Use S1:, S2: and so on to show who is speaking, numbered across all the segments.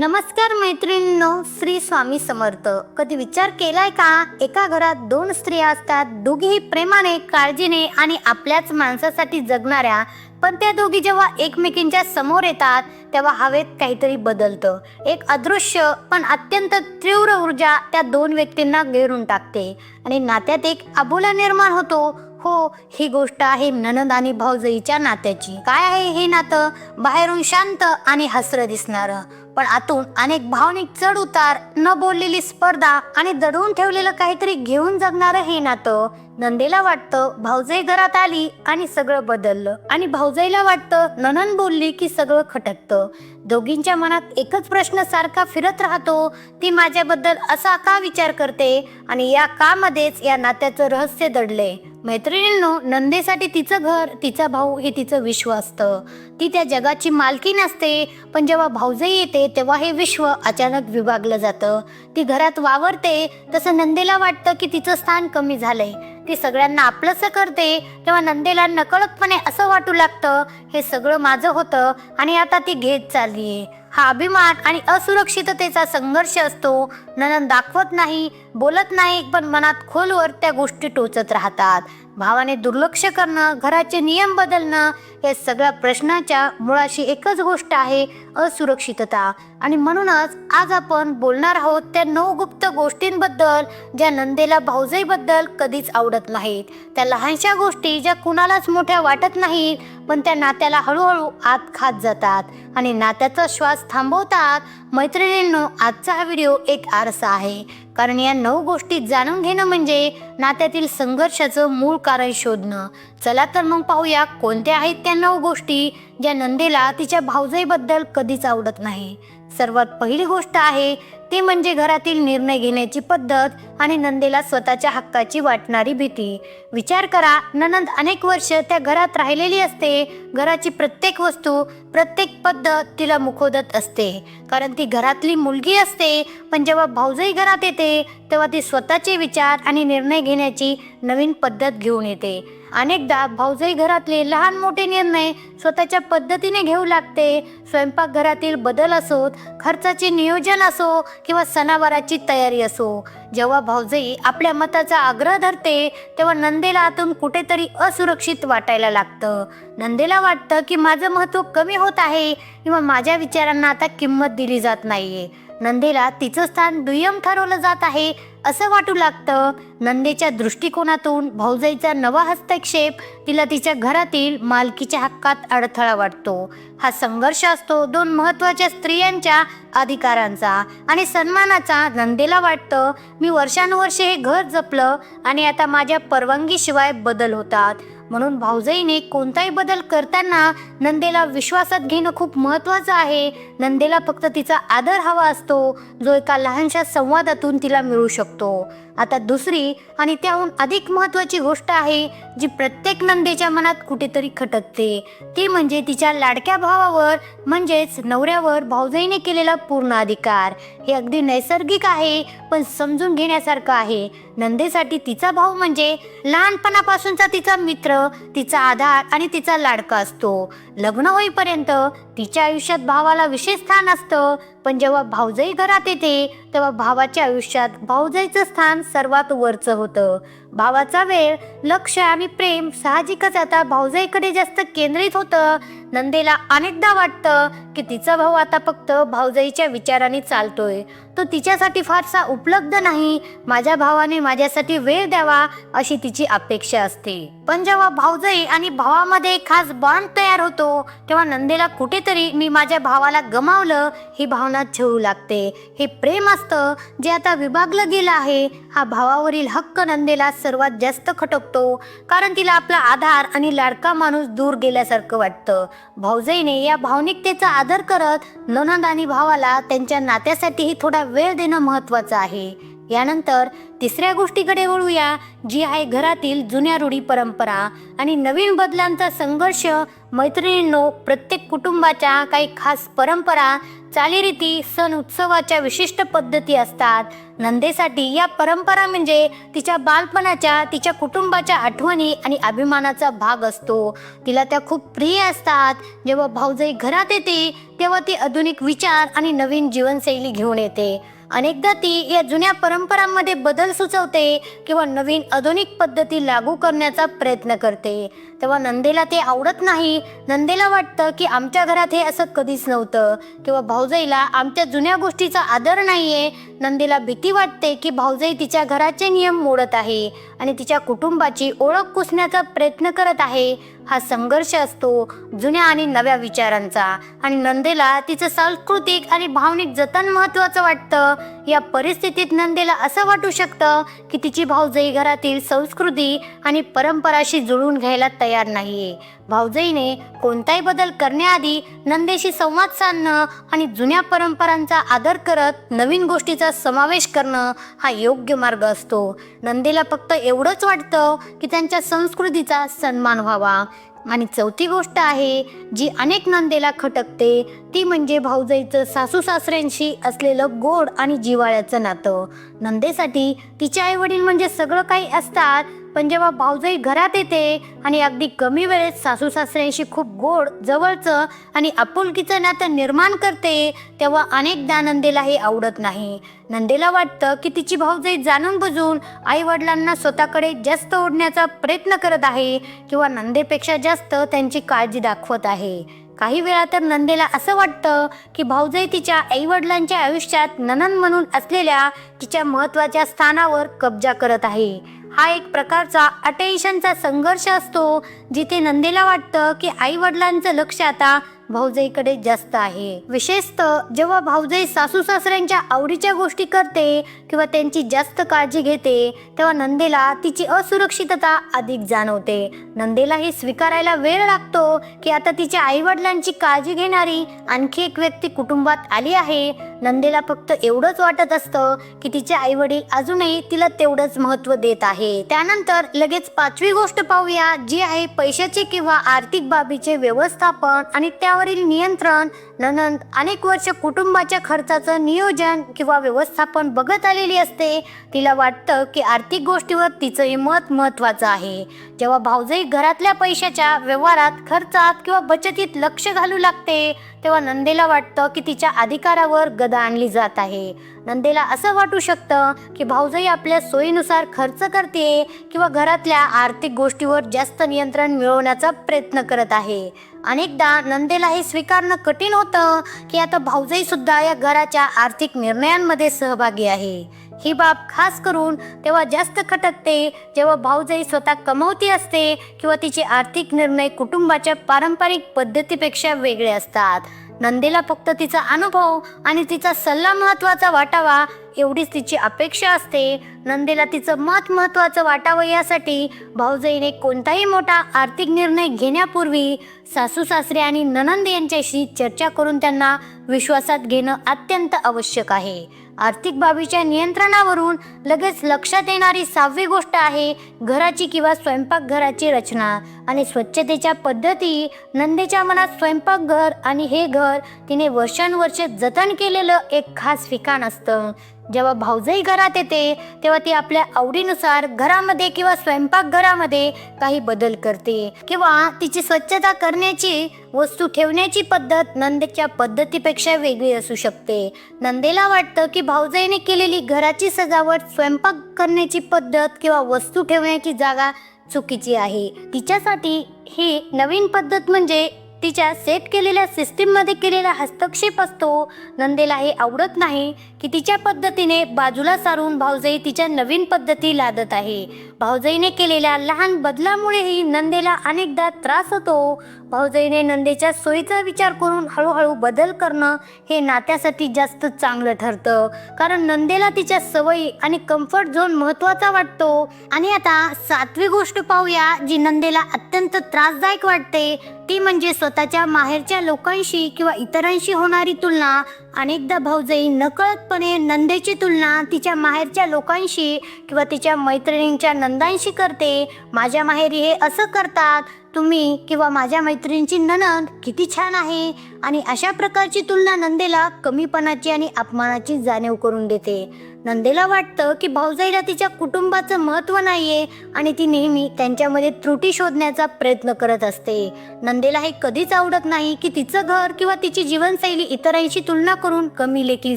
S1: नमस्कार मैत्रिणींनो श्री स्वामी समर्थ. कधी विचार केलाय का? एका घरात दोन स्त्रिया असतात. दोघीही प्रेमाने काळजीने आणि आपल्याच माणसासाठी जगणाऱ्या. पण त्या दोघी जेव्हा एकमेकींच्या समोर येतात तेव्हा हवेत काहीतरी बदलतं. एक अदृश्य पण अत्यंत तीव्र ऊर्जा त्या दोन व्यक्तींना घेरून टाकते. आणि नात्यात एक अबोला निर्माण होतो. हो ही गोष्ट आहे ननद आणि भाऊजईच्या नात्याची. काय आहे हे नातं? बाहेरून शांत आणि हसरं दिसणारं. पण आतून अनेक भावनिक चढ उतार न बोललेली स्पर्धा आणि दडवून ठेवलेलं काहीतरी घेऊन जगणारं हे नातं. नंदेला वाटतं भाऊजाई घरात आली आणि सगळं बदललं. आणि भाऊजाईला वाटतं ननन बोलली की सगळं खटकतं. दोघींच्या मनात एकच प्रश्न सारखा फिरत राहतो ती माझ्याबद्दल असा का विचार करते आणि या का मध्येच या नात्याचं रहस्य दडले? मैत्रिणींनो नंदेसाठी तिचं घर तिचा भाऊ हे तिचं विश्व असतं. ती त्या जगाची मालकी नसते पण जेव्हा भाऊजई येते तेव्हा हे विश्व अचानक विभागलं जातं. ती घरात वावरते तसं नंदेला वाटतं की तिचं स्थान कमी झालंय. ती सगळ्यांना आपलंसं करते तेव्हा नंदेला नकळतपणे असं वाटू लागतं हे सगळं माझं होतं आणि आता ती घेत चाललीये. हा अभिमान आणि असुरक्षिततेचा संघर्ष असतो. ननन दाखवत नाही बोलत नाही पण मनात खोलवर त्या गोष्टी टोचत राहतात. भावाने दुर्लक्ष करणं घराचे नियम बदलणं या सगळ्या प्रश्नाच्या मुळाशी एकच गोष्ट आहे असुरक्षितता. आणि म्हणूनच आज आपण बोलणार आहोत त्या नऊ गुप्त गोष्टींबद्दल ज्या नंदेला भाऊजाईबद्दल कधीच आवडत नाहीत. त्या लहानशा गोष्टी ज्या कुणालाच मोठ्या वाटत नाहीत पण त्या नात्याला हळूहळू आत खात जातात. आणि नात्याचा श्वास थांबवतात. मैत्रिणींनो आजचा हा व्हिडिओ एक आरसा आहे. कारण या नऊ गोष्टी जाणून घेणं म्हणजे नात्यातील संघर्षाचं मूळ कारण शोधणं. चला तर मग पाहूया कोणत्या आहेत त्या नऊ गोष्टी ज्या नंदेला तिच्या भाऊजाईबद्दल कधीच आवडत नाही. सर्वात पहिली गोष्ट आहे ती म्हणजे घरातील निर्णय घेण्याची पद्धत आणि नंदेला स्वतःच्या हक्काची वाटणारी भीती. विचार करा ननंद अनेक वर्ष त्या घरात राहिलेली असते. घराची प्रत्येक वस्तू प्रत्येक पद्धत तिला मुखोदत असते. कारण ती घरातली मुलगी असते. पण जेव्हा भाऊजाई घरात येते तेव्हा ती स्वतःचे विचार आणि निर्णय घेण्याची नवीन पद्धत घेऊन येते. अनेकदा भाऊजाई घरातले लहान मोठे निर्णय स्वतःच्या पद्धतीने घेऊ लागते. स्वयंपाकघरातील बदल असोत खर्चाचे नियोजन असो किंवा सणावाराची तयारी असो जेव्हा भाऊजाई आपल्या मताचा आग्रह धरते तेव्हा नंदेला आतून कुठेतरी असुरक्षित वाटायला लागतं. नंदेला वाटतं की माझं महत्त्व कमी होत आहे किंवा माझ्या विचारांना आता किंमत दिली जात नाहीये. नंदेला तिचं स्थान दुय्यम ठरवलं जात आहे असं वाटू लागतं. नंदेच्या दृष्टिकोनातून भाऊजाईचा नवा हस्तक्षेप तिला तिच्या घरातील मालकीच्या हक्कात अडथळा वाटतो. हा संघर्ष असतो दोन महत्त्वाच्या स्त्रियांच्या अधिकारांचा आणि सन्मानाचा. नंदेला वाटतं मी वर्षानुवर्षे हे घर जपलं आणि आता माझ्या परवानगीशिवाय बदल होतात. म्हणून भाऊजाईने कोणताही बदल करताना नंदेला विश्वासात घेणं खूप महत्वाचं आहे. नंदेला फक्त तिचा आदर हवा असतो जो एका लहानशा संवादातून तिला मिळू शकतो. आता दुसरी आणि त्याहून अधिक महत्वाची गोष्ट आहे जी प्रत्येक नंदेच्या मनात कुठेतरी खटकते. ती म्हणजे तिच्या लाडक्या भावावर म्हणजेच नवऱ्यावर भाऊजाईने केलेला पूर्ण अधिकार. हे अगदी नैसर्गिक आहे पण समजून घेण्यासारखं आहे. नंदेसाठी तिचा भाऊ म्हणजे लहानपणापासूनचा तिचा मित्र तिचा आधार आणि तिचा लाडका असतो. लग्न होईपर्यंत तिच्या आयुष्यात भावाला विशेष स्थान असतं. पण जेव्हा भाऊजाई घरात येते तेव्हा भावाच्या आयुष्यात भाऊजाईचं स्थान सर्वात वरचं होतं. भावाचा वेळ लक्ष आणि प्रेम साहजिकच आता भाऊजाईकडे जास्त केंद्रित होतं. नंदेला अनेकदा वाटतं की तिचा भाऊ आता फक्त भाऊजाईच्या विचाराने चालतोय. तो तिच्यासाठी फारसा उपलब्ध नाही. माझ्या भावाने माझ्यासाठी वेळ द्यावा अशी तिची अपेक्षा असते. पण जेव्हा भाऊजाई आणि भावामध्ये खास बॉन्ड तयार होतो तेव्हा नंदेला कुठेतरी मी माझ्या भावाला गमावलं ही भावना छळू लागते. हे प्रेम असतं जे आता विभागलं गेलं आहे. हा भावावरील हक्क नंदेला सर्वात जास्त खटकतो. कारण तिला आपला आधार आणि लाडका माणूस दूर गेल्यासारखं वाटतं. भाऊजाईने या भावनिकतेचा आदर करत ननंद आणि भावाला त्यांच्या नात्यासाठीही थोडा वेळ देणं महत्वाचं आहे. यानंतर तिसऱ्या गोष्टीकडे वळूया जी आहे घरातील जुन्या रूढी परंपरा आणि नवीन बदलांचा संघर्ष मैत्रिणींनो प्रत्येक कुटुंबाच्या काही खास परंपरा चालीरीती सण उत्सवाच्या विशिष्ट पद्धती असतात. नंदेसाठी या परंपरा म्हणजे तिच्या बालपणाच्या तिच्या कुटुंबाच्या आठवणी आणि अभिमानाचा भाग असतो. तिला त्या खूप प्रिय असतात. जेव्हा भाऊजाई घरात येते तेव्हा ती आधुनिक विचार आणि नवीन जीवनशैली घेऊन येते. अनेकदा ती या जुन्या परंपरांमध्ये बदल सुचवते किंवा नवीन आधुनिक पद्धती लागू करण्याचा प्रयत्न करते. तेव्हा नंदेला ते आवडत नाही. नंदेला वाटतं की आमच्या घरात हे असं कधीच नव्हतं किंवा भाऊजाईला आमच्या जुन्या गोष्टीचा आदर नाहीये. नंदेला भीती वाटते की भाऊजाई तिच्या घराचे नियम मोडत आहे आणि तिच्या कुटुंबाची ओळख कुसण्याचा प्रयत्न करत आहे. हा संघर्ष असतो जुन्या आणि नव्या विचारांचा. आणि नंदेला तिचं सांस्कृतिक आणि भावनिक जतन महत्त्वाचं वाटतं. या परिस्थितीत नंदेला असं वाटू शकतं की तिची भाऊजाई घरातील संस्कृती आणि परंपराशी जुळून घ्यायला तयार नाहीये. भाऊजईने कोणताही बदल करण्याआधी नंदेशी संवाद साधणं आणि जुन्या परंपरांचा आदर करत नवीन गोष्टीचा समावेश करणं हा योग्य मार्ग असतो. नंदेला फक्त एवढंच वाटतं की त्यांच्या संस्कृतीचा सन्मान व्हावा. आणि चौथी गोष्ट आहे जी अनेक नंदेला खटकते ती म्हणजे भाऊजाईचं सासू सासऱ्यांशी असलेलं गोड आणि जिव्हाळ्याचं नातं. नंदेसाठी तिचे आई वडील म्हणजे सगळं काही असतात पण जेव्हा भाऊजाई घरात येते आणि अगदी कमी वेळेत सासू सासऱ्यांशी खूप गोड जवळचं आणि आपुलकीचं नातं निर्माण करते तेव्हा अनेकदा नंदेला हे आवडत नाही. नंदेला वाटतं की तिची भाऊजाई जाणून बुजून आई वडिलांना स्वतःकडे जास्त ओढण्याचा प्रयत्न करत आहे किंवा नंदेपेक्षा जास्त त्यांची काळजी दाखवत आहे. काही वेळा तर नंदेला असं वाटतं की भाऊजाई तिच्या आईवडिलांच्या आयुष्यात ननन म्हणून असलेल्या तिच्या महत्त्वाच्या स्थानावर कब्जा करत आहे. हा एक प्रकारचा अटेन्शनचा संघर्ष असतो जिथे नंदेला वाटतं की आई वडिलांचं लक्ष आता भाऊजाईकडे जास्त आहे. विशेषतः जेव्हा भाऊजाई सासू सासऱ्यांच्या आवडीच्या गोष्टी करते किंवा त्यांची जास्त काळजी घेते तेव्हा नंदेला तिची असुरक्षितता अधिक जाणवते. नंदेला हे स्वीकारायला वेळ लागतो की आता तिच्या आई वडिलांची काळजी घेणारी आणखी एक व्यक्ती कुटुंबात आली आहे. नंदेला फक्त एवढंच वाटत असतं की तिचे आई वडील अजूनही तिला तेवढंच महत्त्व देत आहे. त्यानंतर लगेच पाचवी गोष्ट पाहूया जी आहे पैशाचे किंवा आर्थिक बाबीचे व्यवस्थापन आणि त्या खर्चावरील नियंत्रण ननंद अनेक वर्ष कुटुंबाच्या खर्चाचं नियोजन किंवा व्यवस्थापन बघत आलेली असते. तिला वाटतं की आर्थिक गोष्टीवर तिचं हे मत महत्त्वाचं आहे. जेव्हा भाऊजाई घरातल्या पैशाच्या व्यवहारात खर्चात किंवा बचतीत लक्ष घालू लागते तेव्हा नंदेला वाटतं की तिच्या अधिकारावर गदा आणली जात आहे. नंदेला असं वाटू शकतं की भाऊजाई आपल्या सोयीनुसार खर्च करते किंवा घरातल्या आर्थिक गोष्टीवर जास्त नियंत्रण मिळवण्याचा प्रयत्न करत आहे. अनेकदा नंदेला हे स्वीकारणं कठीण होतं की आता भाऊजाई सुद्धा या घराच्या आर्थिक निर्णयांमध्ये सहभागी आहे. ही बाब खास करून तेव्हा जास्त खटकते जेव्हा भाऊजाई स्वतः कमवती असते किंवा तिचे आर्थिक निर्णय कुटुंबाच्या पारंपरिक पद्धतीपेक्षा वेगळे असतात. नंदेला फक्त तिचा अनुभव आणि तिचा सल्ला महत्त्वाचा वाटावा एवढीच तिची अपेक्षा असते. नंदेला तिचं मत महत्त्वाचं वाटावं यासाठी भाऊजाईने कोणताही मोठा आर्थिक निर्णय घेण्यापूर्वी सासू सासरे आणि ननंद यांच्याशी चर्चा करून त्यांना विश्वासात घेणं अत्यंत आवश्यक आहे. आर्थिक बाबीच्या नियंत्रणावरून लगेच लक्षात येणारी सहावी गोष्ट आहे घराची किंवा स्वयंपाकघराची रचना. आणि स्वच्छतेच्या पद्धती नंदेच्या मनात स्वयंपाकघर आणि हे घर तिने वर्षानुवर्षे जतन केलेलं एक खास ठिकाण असतं. जेव्हा भाऊजाई घरात येते तेव्हा ती आपल्या आवडीनुसार घरामध्ये किंवा स्वयंपाकघरामध्ये काही बदल करते. किंवा तिची स्वच्छता करण्याची वस्तू ठेवण्याची पद्धत नंदेच्या पद्धतीपेक्षा वेगळी असू शकते. नंदेला वाटतं की भाऊजाईने केलेली घराची सजावट स्वयंपाक करण्याची पद्धत किंवा वस्तू ठेवण्याची जागा चुकीची आहे. तिच्यासाठी ही नवीन पद्धत म्हणजे तिच्या सेट केलेल्या सिस्टीममध्ये केलेला हस्तक्षेप असतो. नंदेला हे आवडत नाही की तिच्या पद्धतीने बाजूला सारून भाऊजाई तिच्या नवीन पद्धती लादत आहे. भाऊजाईने केलेल्या लहान बदलामुळेही नंदेला अनेकदा त्रास होतो. भाऊजाईने नंदेच्या सोयीचा विचार करून हळूहळू बदल करणं हे नात्यासाठी जास्त चांगलं ठरतं. कारण नंदेला तिच्या सवयी आणि कम्फर्ट झोन महत्त्वाचा वाटतो. आणि आता सातवी गोष्ट पाहूया जी नंदेला अत्यंत त्रासदायक वाटते. ती म्हणजे स्वतःच्या माहेरच्या लोकांशी किंवा इतरांशी होणारी तुलना अनेकदा भाऊजाई नकळतपणे नंदेची तुलना तिच्या माहेरच्या लोकांशी किंवा तिच्या मैत्रिणींच्या नंदांशी करते. माझ्या माहेरी हे असं करतात तुम्ही किंवा माझ्या मैत्रिणींची ननद किती छान आहे. आणि अशा प्रकारची तुलना नंदेला कमीपणाची आणि अपमानाची जाणीव करून देते. नंदेला वाटतं की भाऊजाईला तिच्या कुटुंबाचं महत्त्व नाहीये आणि ती नेहमी त्यांच्यामध्ये त्रुटी शोधण्याचा प्रयत्न करत असते. नंदेला हे कधीच आवडत नाही की तिचं घर किंवा तिची जीवनशैली इतरांशी तुलना करून कमी लेखली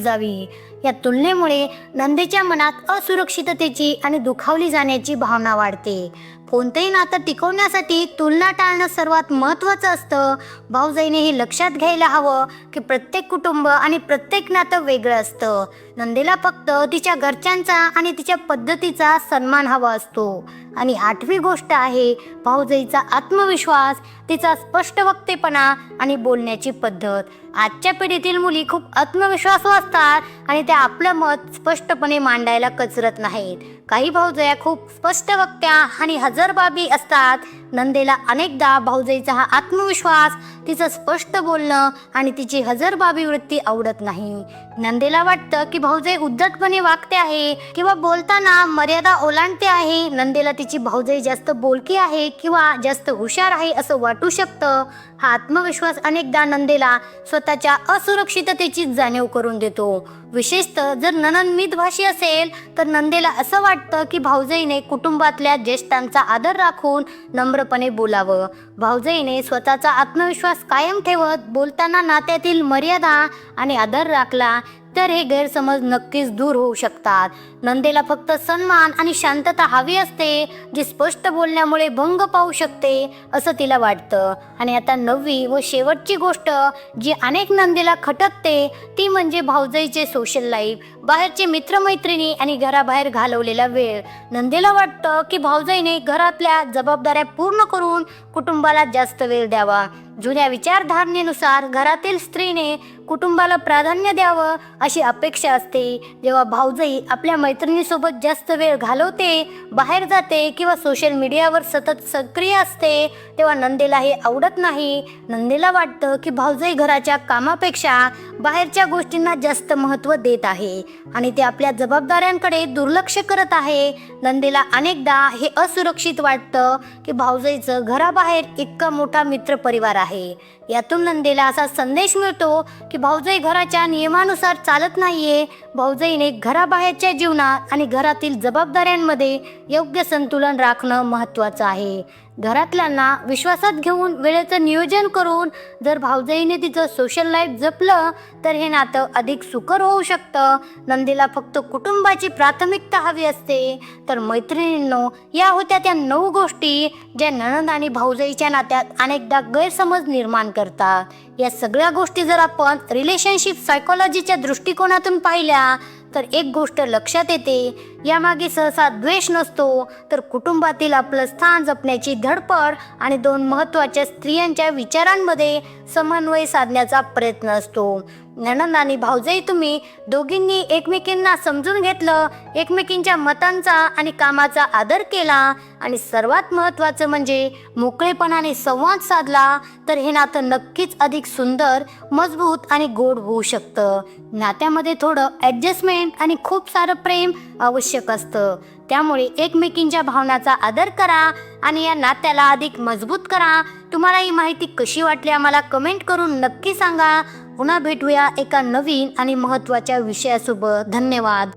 S1: जावी. या तुलनेमुळे नंदेच्या मनात असुरक्षिततेची आणि दुखावली जाण्याची भावना वाढते. कोणतंही नातं टिकवण्यासाठी तुलना टाळणं सर्वात महत्त्वाचं असतं. भाऊजाईने हे लक्षात घ्यायला हवं की प्रत्येक कुटुंब आणि प्रत्येक नातं वेगळं असतं. नंदेला फक्त तिच्या घरच्यांचा आणि तिच्या पद्धतीचा सन्मान हवा असतो. आणि आठवी गोष्ट आहे भाऊजाईचा आत्मविश्वास तिचा स्पष्ट वक्तेपणा आणि बोलण्याची पद्धत. आजच्या पिढीतील मुली खूप आत्मविश्वासू असतात आणि त्या आपलं मत स्पष्टपणे मांडायला कचरत नाहीत. काही भाऊजया खूप स्पष्ट वक्त्या आणि हजरबाबी असतात. नंदेला अनेकदा भाऊजाईचा हा आत्मविश्वास तिचं स्पष्ट बोलणं आणि तिची हजरबाबी वृत्ती आवडत नाही. नंदेला वाटतं की भाऊजाई उद्धटपणे वागते आहे किंवा बोलताना मर्यादा ओलांडते आहे नंदेला तिची भाऊजाई जास्त बोलकी आहे किंवा जास्त हुशार आहे असं वाटू शकतं? हा आत्मविश्वास अनेकदा नंदेला स्वतःच्या असुरक्षिततेची जाणीव करून देतो. विशेषतः जर ननन मितभाषी असेल तर नंदेला असं वाटतं की भाऊजाईने कुटुंबातल्या ज्येष्ठांचा आदर राखून नम्रपणे बोलावं. भाऊजाईने स्वतःचा आत्मविश्वास कायम ठेवत बोलताना नात्यातील मर्यादा आणि आदर राखला. तर हे गैरसमज नक्कीच दूर होऊ शकतात. नंदेला फक्त सन्मान आणि शांतता हवी असते जी स्पष्ट बोलण्यामुळे भंग पाहू शकते असं तिला वाटतं. आणि आता नववी व शेवटची गोष्ट जी अनेक नंदेला खटकते ती म्हणजे भाऊजाईचे सोशल लाईफ बाहेरचे मित्रमैत्रिणी आणि घराबाहेर घालवलेला वेळ. नंदेला वाटतं की भाऊजाईने घरातल्या जबाबदाऱ्या पूर्ण करून कुटुंबाला जास्त वेळ द्यावा. जुन्या विचारधारणेनुसार घरातील स्त्रीने कुटुंबाला प्राधान्य द्यावं अशी अपेक्षा असते. जेव्हा भाऊजाई आपल्या मैत्रिणीसोबत जास्त वेळ घालवते बाहेर जाते किंवा सोशल मीडियावर सतत सक्रिय असते तेव्हा नंदेला हे आवडत नाही. नंदेला वाटतं की भाऊजाई घराच्या कामापेक्षा बाहेरच्या गोष्टींना जास्त महत्त्व देत आहे आणि ते आपल्या जबाबदाऱ्यांकडे दुर्लक्ष करत आहे. नंदेला अनेकदा हे असुरक्षित वाटतं की भाऊजाईचं घराबाहेर इतका मोठा मित्रपरिवार आहे. यातून नंदेला असा संदेश मिळतो की भाऊजाई घराच्या नियमानुसार चालत नाहीये. भाऊजाईने घराबाहेरच्या जीवनात आणि घरातील जबाबदाऱ्यांमध्ये योग्य संतुलन राखणं महत्त्वाचं आहे. घरातल्यांना विश्वासात घेऊन वेळेचं नियोजन करून जर भाऊजाईने तिचं सोशल लाईफ जपलं तर हे नातं अधिक सुकर होऊ शकतं. नंदीला फक्त कुटुंबाची प्राथमिकता हवी असते. तर मैत्रिणींनो या होत्या त्या नऊ गोष्टी ज्या नणंद आणि भाऊजाईच्या नात्यात अनेकदा गैरसमज निर्माण करतात. या सगळ्या गोष्टी जर आपण रिलेशनशिप सायकोलॉजीच्या दृष्टिकोनातून पाहिल्या तर एक गोष्ट लक्षात येते यामागे सहसा द्वेष नसतो तर कुटुंबातील आपलं स्थान जपण्याची धडपड आणि दोन महत्त्वाच्या स्त्रियांच्या विचारांमध्ये समन्वय साधण्याचा प्रयत्न असतो. नणंद आणि भाऊजाई तुम्ही दोघींनी एकमेकींना समजून घेतलं एकमेकींच्या मतांचा आणि कामाचा आदर केला आणि सर्वात महत्त्वाचं म्हणजे मोकळेपणाने संवाद साधला तर हे नातं नक्कीच अधिक सुंदर मजबूत आणि गोड होऊ शकतं. नात्यामध्ये थोडं ॲडजस्टमेंट आणि खूप सारं प्रेम आवश्यक असतं. त्यामुळे एकमेकींच्या भावनाचा आदर करा आणि या नात्याला अधिक मजबूत करा. तुम्हाला ही माहिती कशी वाटली आम्हाला कमेंट करून नक्की सांगा. पुन्हा भेटूया एका नवीन आणि महत्त्वाच्या विषयासोबत. धन्यवाद.